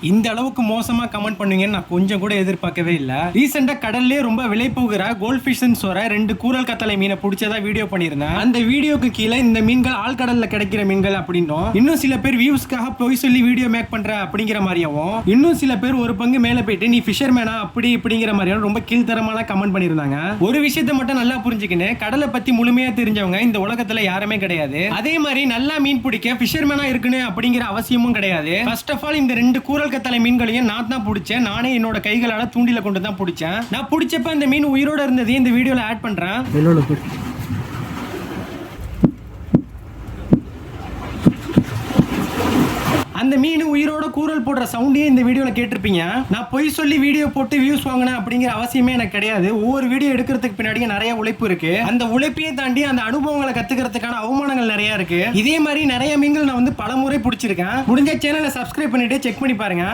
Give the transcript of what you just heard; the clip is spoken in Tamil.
இந்த அளவுக்கு மோசமா கமெண்ட் பண்ணுவீங்கன்னு நான் கொஞ்சம் கூட எதிர்பார்க்கவே இல்லை. ரீசெண்டா கடல்லே ரொம்ப விலை போகிற கோல்ட் ஃபிஷ்னு சொல்ற ரெண்டு கூரல் கத்தலை மீனை பிடிச்சதா வீடியோ பண்ணியிருந்தேன். அந்த வீடியோக்கு கீழே இந்த மீன்கள் ஆழ்கடல்ல கிடைக்கிற மீன்கள் அப்படின்னும். இன்னும் சில பேர் வியூஸ்க்காக போய் சொல்லி வீடியோ மேக் பண்ற அப்படிங்கிற மாதிரியாவும் இன்னும் சில பேர் ஒரு பங்கு மேல போயிட்டு நீ ஃபிஷர்மேனா அப்படி இப்படிங்கிற மாதிரியும் ரொம்ப கீழ்த்தரமான கமெண்ட் பண்ணியிருந்தாங்க. ஒரு விஷயத்தை மட்டும் நல்லா புரிஞ்சுக்கின்னு கடலை பத்தி முழுமையா தெரிஞ்சவங்க இந்த உலகத்துல யாருமே கிடையாது. அதே மாதிரி நல்லா மீன் பிடிக்க ஃபிஷர்மேனா இருக்குன்னு அப்படிங்கிற அவசியமும் கிடையாது. ஃபர்ஸ்ட் ஆஃப் ஆல் இந்த ரெண்டு கூரல் கத்தலை மீன்களையும் நான் தான் பிடிச்சேன். நானே என்னோட கைகளால் தூண்டில கொண்டு தான் பிடிச்சேன். நான் பிடிச்சப்ப இந்த மீன் உயிரோட இருந்ததையும் இந்த வீடியோவில் ஆட் பண்றேன். அந்த மீன் உயிரோட கூரல் போடுற சவுண்டையும் இந்த வீடியோல கேட்டிருப்பீங்க. நான் பொய் சொல்லி வீடியோ போட்டு வியூஸ் வாங்கினேன் அப்படிங்கிற அவசியமே எனக்கு கிடையாது. ஒவ்வொரு வீடியோ எடுக்கிறதுக்கு பின்னாடி நிறைய உழைப்பு இருக்கு. அந்த உழைப்பையே தாண்டி அந்த அனுபவங்களை கத்துக்கிறதுக்கான அவமானங்கள் நிறைய இருக்கு. இதே மாதிரி நிறைய மீன்கள் நான் வந்து பல முறை பிடிச்சிருக்கேன். முடிஞ்ச சேனலை சப்ஸ்கிரைப் பண்ணிட்டு செக் பண்ணி பாருங்க.